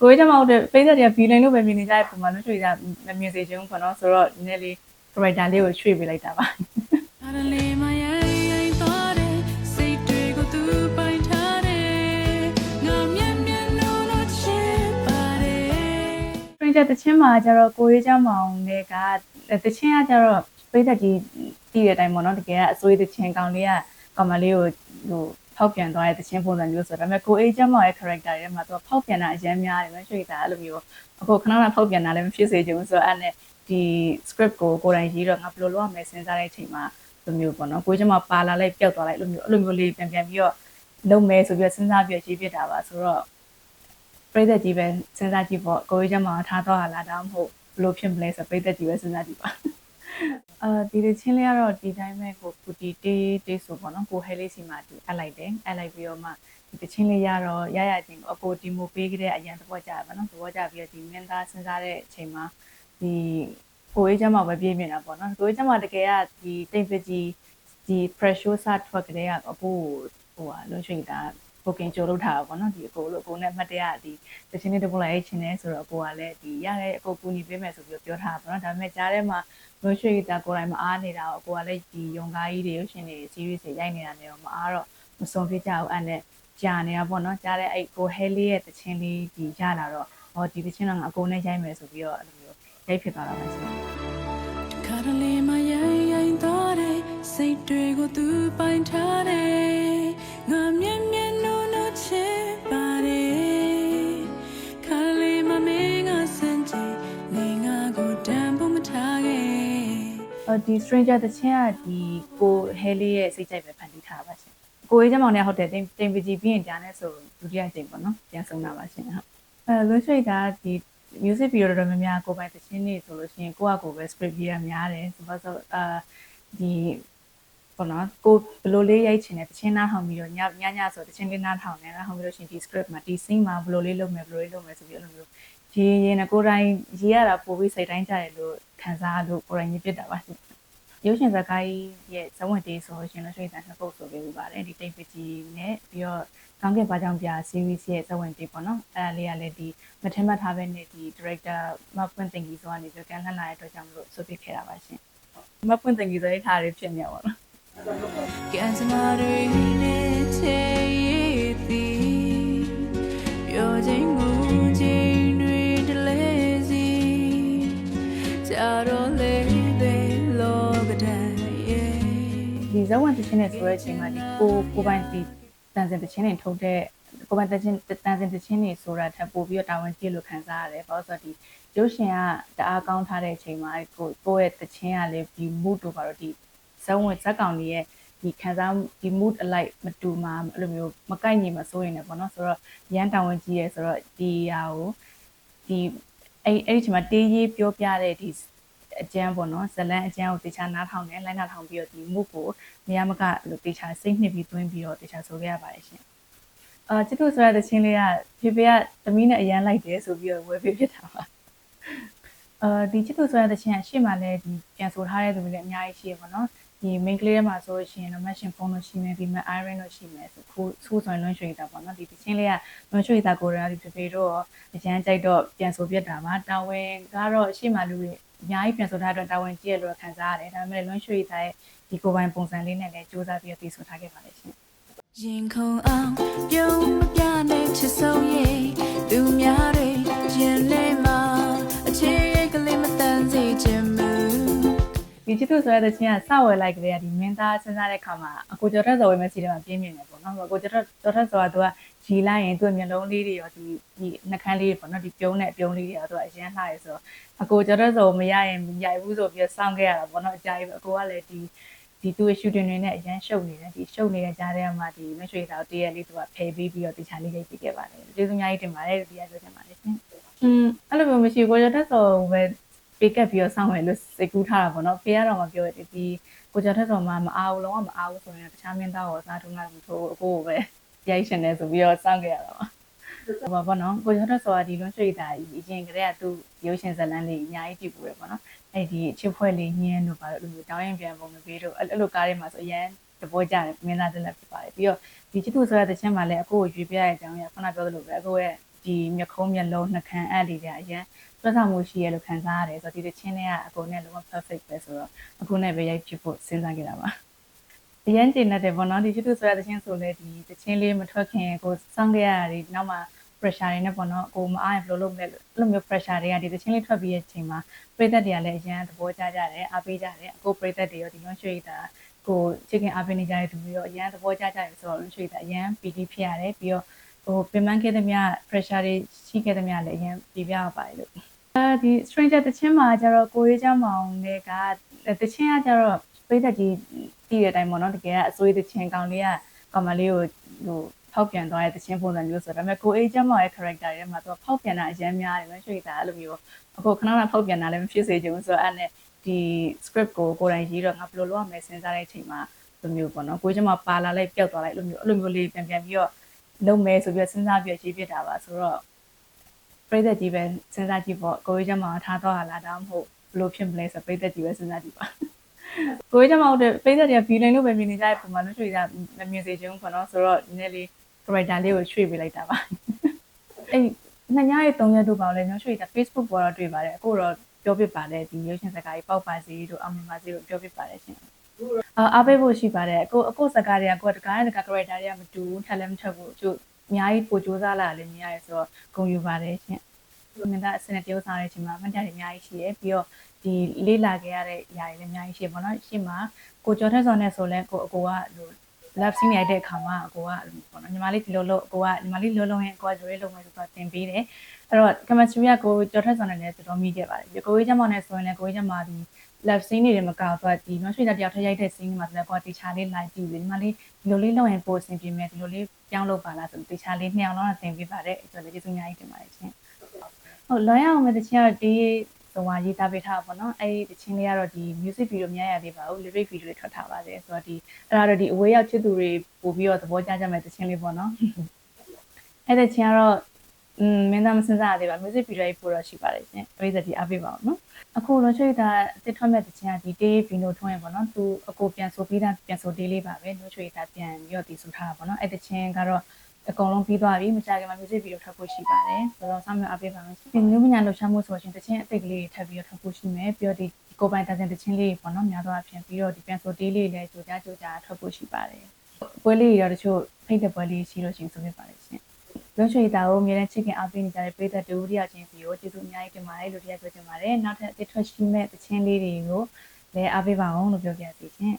ကိုကြီးတမောက်တဲ့ပိတ်သက်တွေကဘီလိုင်းလို့ပဲမြင်နေကြတဲ့ပုံမှာလို့ရွှေ့ကြမမြင်စေချင်ဘူးပေါ့နော်ဆိုတော့နည်းနည်းလေး character လေးကိုရွှေ့ပေးလိုက်တာပါအရလေးမယိုင်ယိုင်သွားတယ်စိတ်တွေကိုသူပိုင်ထားတယ်ငါမြတ်မြတ်လို့လို့ချစ်ပါတယ် Stranger တချင်းမှာကျတော့ကိုရေးချမောင်တွေကတချင်းကကျတော့ပိတ်သက်ကြီးတည်တဲ့အတိုင်းပေါ့နော်တကယ်ကအစိုးရတချင်းကောင်လေးကကောင်မလေးကိုဟို ဖောက်ပြန်သွားတဲ့တချင်းပုံစံမျိုးဆိုတော့ဒါပေမဲ့ကိုအေးချမောင်ရဲ့ character တွေမှာသူကဖောက်ပြန်တာအရင်များတယ်မရွှေ့တာအဲ့လိုမျိုးအခုခဏခဏဖောက်ပြန်တာလည်းမဖြစ်စေချင်ဘူးဆိုတော့အဲ့နဲ့ဒီ script ကိုကိုယ်တိုင်ရေးတော့ငါဘယ်လိုလုပ်ရမလဲစဉ်းစားတဲ့အချိန်မှာလိုမျိုးပေါ့နော်ကိုကြီးချမောင်ပါလာလိုက်ပျောက်သွားလိုက်အဲ့လိုမျိုးအဲ့လိုမျိုးလေးပြန်ပြန်ပြီးတော့လုပ်မယ်ဆိုပြီးတော့စဉ်းစားပြီးရေးပြတာပါဆိုတော့ပြိသက်ကြီးပဲစဉ်းစားကြည့်ပေါ့ကိုကြီးကျမထားတော့ဟာလားဒါမှမဟုတ်ဘယ်လိုဖြစ်မလဲဆိုပြိသက်ကြီးပဲစဉ်းစားကြည့်ပါ အာဒီဒီချင်းလေးကတော့ဒီတိုင်းပဲကိုကိုတီတေးတေးဆိုပေါ့နော်ကိုဟဲလေးစီမှာဒီအပ်လိုက်တယ်အပ်လိုက်ပြီးတော့မှဒီတချင်းလေးရတော့ရရချင်းအကိုဒီမိုပေးကြတဲ့အရန်သဘောကျပါနော်သဘောကျပြီးတော့ဒီမင်းသားစဉ်းစားတဲ့အချိန်မှာဒီကိုကြီးကျမပဲပြေးမြင်တာပေါ့နော်ကိုကြီးကျမတကယ်ကဒီတိတ်ပကြီးဒီ pressure စထွက်ကြတဲ့ကအကိုဟိုဟာလွှတ်ရွှေ့တာ booking ကြိုလုပ်ထားတာပေါ့နော်ဒီအကိုလို့အကိုနဲ့မှတ်တရဒီတချင်းလေးတစ်ပုတ်လိုက်ရချင်းနေဆိုတော့အကိုကလည်းဒီရတဲ့အကိုကူညီပေးမယ်ဆိုပြီးပြောထားတာပေါ့နော်ဒါပေမဲ့ကြားထဲမှာလွှတ်ရွှေ့တာကိုယ်တိုင်မအားနေတာကိုအကိုကလည်းဒီယုံကားကြီးတွေရုပ်ရှင်တွေ series တွေရိုက်နေတာနေတော့မအားတော့မစုံဖြစ်ကြဘူးအဲ့နဲ့ကြာနေတာပေါ့နော်ကြားတဲ့အဲ့ကိုဟဲလေးရဲ့တချင်းလေးဒီရလာတော့ဟောဒီတချင်းတော့ငါအကိုနဲ့ရိုက်မယ်ဆိုပြီးတော့အဲ့လိုမျိုးရိုက်ဖြစ်သွားတာပါရှင်ခါရလေးမယိုင်ယိုင်သွားတယ်စိတ်တွေကိုသူပိုင်ထားတယ်ငါမြတ်မြ အော်ဒီ stranger တချင်းကဒီကိုဟဲလေးရဲ့စိတ်ကြိုက်ပဲဖန်တီးထားတာပါရှင်ကိုရေးချမောင်နဲ့ဟုတ်တယ်တင်တင်ပကြီးပြီးရင်ကြားနေဆိုဒုတိယကြိမ်ပေါ့နော်ပြန်ဆုံးတာပါရှင်ဟုတ်အဲလွှတ်ရွှေ့တာဒီ music video တော်တော်များများကိုယ်ပိုင်သချင်းတွေဆိုလို့ရှိရင်ကိုယ့်အကိုပဲ script ရေးရများတယ်ဆိုတော့ဆိုအာဒီပေါ့နော်ကိုဘယ်လိုလေးရိုက်ချင်တယ်သချင်းနားထောင်ပြီးတော့ညညညဆိုသချင်းလေးနားထောင်တယ်နားထောင်ပြီးလို့ရှိရင်ဒီ script မှာဒီ scene မှာဘယ်လိုလေးလုပ်မယ်ဘယ်လိုလေးလုပ်မယ်ဆိုပြီးအဲ့လိုမျိုးရေးရင်ကိုယ်တိုင်ရေးရတာပို့ပြီးစိတ်တိုင်းကြတယ်လို့ခံစားလို့ကိုယ်တိုင်ရေးပြစ်တာပါရှင် ရုပ်ရှင်ဇာတ်ကားကြီးရဲ့ဇဝင်တေးဆိုလို့ရှိရင်လည်းရွှေတန်နှစ်ပုတ်ဆိုပေးပြီးပါတယ်ဒီတိတ်ပကြီးနဲ့ပြီးတော့ကောင်းကင်ဘာကြောင့်ပြ series ရဲ့ဇဝင်တေးပေါ့နော်အဲ့ဒါလေးကလည်းဒီမထင်မှတ်ထားပဲနဲ့ဒီ director မပွင့်တင်ကြီးဆိုကနေပြောကန်လှမ်းလာတဲ့အတွက်ကြောင့်မလို့ဆိုပြခဲ့တာပါရှင်မပွင့်တင်ကြီးဆိုတဲ့ထားရဖြစ်နေပါတော့ကံစမာတွေနဲ့ချေရည်သည်ပြောခြင်းမူခြင်း ဒီဇဝင်တချင်းနဲ့ဆိုတဲ့အချိန်မှာဒီကိုကိုပိုင်ဒီတန်စင်တချင်းတွေထုတ်တဲ့ကိုပိုင်တချင်းတန်စင်တချင်းတွေဆိုတာထပ်ပို့ပြီးတော့တာဝန်ကြီးလို့ခံစားရတယ်ဘာလို့ဆိုတော့ဒီရုပ်ရှင်ကတအားကောင်းထားတဲ့အချိန်မှာကိုကိုရဲ့တချင်းကလည်းဒီ mood တို့ပါတော့ဒီဇဝင်ဇက်ကောင်တွေရဲ့ဒီခံစားဒီ mood alike မတူမှာအဲ့လိုမျိုးမကိုက်ညီမစိုးရင်လည်းပေါ့နော်ဆိုတော့ရန်တာဝန်ကြီးရဲဆိုတော့ဒီဟာကိုဒီအဲ့အဲ့ဒီချိန်မှာတေးရေးပြောပြတဲ့ဒီ အကျန်းပေါ့နော်ဇလန်အကျန်းကိုတေချာနားထောင်တယ်လိုင်းနားထောင်ပြီးတော့ဒီ mood ကိုမရမကလို့တေချာစိတ်နှစ်ပြီးသွင်းပြီးတော့တေချာဆိုခဲ့ရပါတယ်ရှင်အာချစ်တို့ဆိုရတဲ့ချင်းလေးကဖေဖေကသမီးနဲ့အရန်လိုက်တယ်ဆိုပြီးတော့ဝယ်ပေးဖြစ်တာပါအာဒီချစ်တို့ဆိုရတဲ့ချင်းကရှေ့မှာလည်းဒီပြန်ဆိုထားတဲ့သူတွေလည်းအများကြီးရှိရပါတော့ဒီ main ကလေးထဲမှာဆိုလို့ရှိရင်တော့ machine phone လို့ရှိမယ်ဒီမှာ iron လို့ရှိမယ်ဆိုခုဆိုးဆိုရင်လွှမ်းရွှေတာပေါ့နော်ဒီချင်းလေးကလွှမ်းရွှေတာကိုရဒီဖေဖေတို့ရောအရန်ကြိုက်တော့ပြန်ဆိုပြတာပါတာဝန်ကတော့ရှေ့မှာလူတွေ အများကြီးပြန်ဆိုထားတော့တာဝန်ကြီးရလို့ခံစားရတယ်ဒါပေမဲ့လွှမ်းရွှေတဲ့ဒီကိုပိုင်ပုံစံလေးနဲ့လည်းစူးစမ်းပြီးတော့တည်ဆိုထားခဲ့ပါလေရှင်ရင်ခုန်အောင်ပြုံးမပြတဲ့ချစ်ဆုံးရဲ့သူများတွေရင်လဲမှာအခြေကလေးမတန်စေခြင်းမူဒီချစ်သူဆိုရတဲ့ချင်းကစဝယ်လိုက်ကလေးကဒီမင်းသားစဉ်းစားတဲ့ခါမှာအကိုကျော်ထက်စော်ဝယ်မဲ့စီထဲမှာပြင်းပြင်းနေပေါ့နော်အကိုကျော်ထက်ကျော်ထက်စော်ကသူက ရီလိုက်ရင်သူ့မျက်လုံးလေးတွေရောဒီဒီနှာခမ်းလေးတွေပေါ့နော်ဒီပြုံးတဲ့အပြုံးလေးတွေရောသူကအရင်လှရဲဆိုတော့အကိုကျော်ထက်စော်မရရင်မရိုက်ဘူးဆိုပြီးစောင့်ခဲ့ရတာပေါ့နော်အကြိုက်ပဲအကိုကလည်းဒီဒီသူ့ရဲ့ shooting တွေနဲ့အရန်ရှုပ်နေတယ်ဒီရှုပ်နေတဲ့ကြားထဲမှာဒီမရွှေသားတရက်လေးသူကဖယ်ပြီးပြီးတော့တခြားလေးရိုက်ပြီးခဲ့ပါတယ်ကျေးဇူးအများကြီးတင်ပါတယ်ဒီရပြောချင်ပါတယ်ရှင်อืมအဲ့လိုမျိုးမရှိဘူးကိုကျော်ထက်စော်ပဲပေးကပ်ပြီးတော့စောင့်မယ်လို့စိတ်ကူးထားတာပေါ့နော်ဖေကတော့မပြောရသေးဒီကိုကျော်ထက်စော်မှမအားဘူးလုံးဝမအားဘူးဆိုရင်တခြားမင်းသားကိုစားထုံးတာမထိုးအကိုကိုပဲ ရိုက်ရှင်တယ်ဆိုပြီးတော့စောင့်ခဲ့ရတာပါဟိုပါပေါ့နော်ကိုကျော်ထက်စော်ကဒီလွန်ရွှေတာကြီးအရင်ကတည်းကသူရုပ်ရှင်ဇာတ်လမ်းလေးအများကြီးကြည့်ပူရပေါ့နော်အဲ့ဒီချစ်ဖွဲ့လေးညင်းတို့ပါလို့အဲ့လိုတောင်းရင်ပြန်ပုံမပေးတော့အဲ့လိုကားတွေမှာဆိုအရန်တဘောကြတယ်မင်းသားတက်လက်ဖြစ်ပါတယ်ပြီးတော့ဒီချစ်သူဆိုရတဲ့ချင်းမှာလည်းအကိုကိုရွေးပြရတဲ့အကြောင်းရခုနပြောသလိုပဲအကိုရဲ့ဒီမျက်ခုံးမျက်လုံးနှာခမ်းအဲ့ဒီတွေကအရင်သွက်ဆောင်မှုရှိရလို့ခံစားရတယ်ဆိုတော့ဒီတချင်းတွေကအကုန်နဲ့လုံးဝ perfect ပဲဆိုတော့အခုနဲ့ပဲရိုက်ဖြစ်ဖို့စဉ်းစားခဲ့တာပါ အရင်ကျင်တဲ့ပေါ့နော်ဒီချစ်သူဆိုရတဲ့ချင်းဆိုလဲဒီတချင်းလေးမထွက်ခင်ကိုစောင့်ခဲ့ရတာဒီနောက်မှာ pressure တွေနဲ့ပေါ့နော်ကိုမအားရင်ဘယ်လိုလုပ်မလဲလို့အဲ့လိုမျိုး pressure တွေကဒီတချင်းလေးထွက်ပြီးရဲ့အချိန်မှာပြည်သက်တွေကလည်းအရင်သဘောကျကြတယ်အားပေးကြတယ်အခုပြည်သက်တွေရောဒီလွန်ရွှေတာကိုချစ်ခင်အားပေးနေကြတဲ့သူတွေရောအရင်သဘောကျကြတယ်ဆိုတော့လွန်ရွှေတာအရင် PD ဖြစ်ရတယ်ပြီးတော့ဟိုပြင်ပန်းခဲ့တဲ့မြ pressure တွေရှိခဲ့တဲ့မြလည်းအရင်ပြပြရပါတယ်လို့အဲဒီ stranger တချင်းမှာကျတော့ကိုရေးချမောင်တွေကတချင်းကကျတော့ပြည်သက်ကြီး တည်တဲ့အတိုင်းပေါ့နော်တကယ်ကအစိုးရတချင်းကောင်လေးကကောင်မလေးကိုဟိုဖောက်ပြန်သွားတဲ့တချင်းပုံစံမျိုးဆိုတော့ဒါပေမဲ့ကိုအေးချမောင်ရဲ့ character တွေမှာသူဖောက်ပြန်တာအရင်များတယ်မရွှေတာအဲ့လိုမျိုးအခုခဏခဏဖောက်ပြန်တာလည်းမဖြစ်စေချင်ဘူးဆိုတော့အဲ့နဲ့ဒီ script ကိုကိုယ်တိုင်ရေးတော့ငါဘယ်လိုလုပ်ရမလဲစဉ်းစားတဲ့အချိန်မှာလိုမျိုးပေါ့နော်ကိုချမောင်ပါလာလိုက်ပျောက်သွားလိုက်လိုမျိုးအဲ့လိုမျိုးလေးပြန်ပြန်ပြီးတော့လုပ်မယ်ဆိုပြီးတော့စဉ်းစားပြီးရေးပြတာပါဆိုတော့ပြိသက်ကြီးပဲစဉ်းစားကြည့်ပေါ့ကိုကြီးချမောင်ထားတော့ဟာလားဒါမှမဟုတ်ဘယ်လိုဖြစ်မလဲဆိုပြိသက်ကြီးပဲစဉ်းစားကြည့်ပါ ကိုကြီးချမောင်တဲ့ပြိသက်တွေက feeling လို့ပဲမြင်နေကြတဲ့ပုံမှာလို့ရွှေတာမမြင်စေချင်ဘူးပေါ့နော်ဆိုတော့နည်းနည်းလေး character လေးကိုရွှေ့ပေးလိုက်တာပါအဲ့နှစ်ညရဲ့၃ရက်တို့ပါလဲညရွှေတာ Facebook ပေါ်တော့တွေ့ပါတယ်အခုတော့ပြောပြပါတယ်ဒီရုပ်ရှင်စကားကြီးပေါက်ပါစီတို့အမမစီတို့ပြောပြပါတယ်ရှင်အာအားပေးဖို့ရှိပါတယ်အခုအခုစကားတွေကကိုယ်တကားနဲ့တကား character တွေကမတူဘူးထက်လည်းမထက်ဘူးကျို့အများကြီးပိုစူးစမ်းလာလည်းမြင်ရတယ်ဆိုတော့ဂုဏ်ယူပါတယ်ရှင်မင်းသားအစနဲ့တယောက်စားတဲ့အချိန်မှာမှတ်တရအများကြီးရှိရပြီးတော့ ဒီလေးလာခဲ့ရတဲ့ຢာတွေလည်းအများကြီးရှိပေါ့နော်ရှေ့မှာကိုကျော်ထက်စောနဲ့ဆိုလဲကိုအကိုကဟို love scene ရိုက်တဲ့အခါမှာအကိုကပေါ့နော်ညီမလေးဒီလိုလို့အကိုကညီမလေးလိုလုံးရင်အကိုကဒီလိုလုံးမယ်ဆိုတော့တင်ပေးတယ်အဲ့တော့ chemistry ကကိုကျော်ထက်စောနဲ့လည်းတော်တော်မိခဲ့ပါတယ်ပြီးကိုကြီးချမောင်နဲ့ဆိုရင်လည်းကိုကြီးချမောင်ဒီ love scene တွေမကောက်တော့ဒီနော်ရွှေတတယောက်ထက်ရိုက်တဲ့ scene တွေမှာဆိုတော့ကိုကတေချာလေးလိုက်ကြည့်ပြီးညီမလေးဒီလိုလေးလုပ်ရင်ပိုအဆင်ပြေမယ်ဒီလိုလေးပြောင်းလုပ်ပါလားဆိုတေချာလေးနှစ်အောင်လုံးတင်ပေးပါတယ်အဲ့တော့လည်းကျေးဇူးအများကြီးတင်ပါတယ်ရှင်ဟုတ်လွန်ရအောင်မဲ့တချင်ကတော့ဒီ ဟိုဟာရေးသားပေးထားပါတော့အဲ့ဒီတချင်းလေးကတော့ဒီ music video မရရသေးပါဘူး lyric video တွေထွက်ထားပါတယ်ဆိုတော့ဒီအဲ့ဒါတော့ဒီအဝေးရောက်ချစ်သူတွေပို့ပြီးတော့သဘောကျကြမဲ့တချင်းလေးပေါ့နော်အဲ့ဒီချင်းကတော့อืมမင်းသားမစင်စားရသေးပါ music video ကြီးပို့တော့ရှိပါတယ်ရှင်ပရိသတ်ကြီးအားပေးပါအောင်နော်အခုလွန်ချွေတာအစ်ထွက်မဲ့တချင်းကဒီတေးဗီနိုထွန်းရပေါ့နော်သူအကိုပြန်ဆိုပြီးသားပြန်ဆိုတေးလေးပါပဲလွန်ချွေတာပြန်ပြီးတော့ဒီဆိုထားတာပေါ့နော်အဲ့ဒီချင်းကတော့ အကုန်လုံးပြီးသွားပြီမကြခင်မှာ music video ထွက်ဖို့ရှိပါတယ်ဆိုတော့စောင့်မျှော်အားပေးပါမယ်ဒီမျိုးမညာလှူရှားမှုဆိုရှင်တချင်းအစ်စ်ကလေးတွေထပ်ပြီးတော့ထွက်ဖို့ရှိမယ်ပြီးတော့ဒီကိုပိုင်တန်တချင်းလေးပေါ့နော်များသောအားဖြင့်ပြီးတော့ဒီပြန်ဆိုတေးလေးလည်းကြိုကြားကြိုကြားထွက်ဖို့ရှိပါတယ်ပွဲလေးတွေတော့တချို့ဖိတ်တဲ့ပွဲလေးရှိလို့ရှိရင်ဆိုဖြစ်ပါတယ်ရှင်လွန်ချွေတာကိုအများနဲ့ချစ်ခင်အားပေးနေကြတဲ့ပြည်သက်တူရိယချင်းစီကိုကျေးဇူးအများကြီးတင်ပါတယ်လို့တရားပြောချင်ပါတယ်နောက်ထပ်အစ်ထွက်ရှိမဲ့တချင်းလေးတွေကိုလည်းအားပေးပါအောင်လို့ပြောပြစီရှင်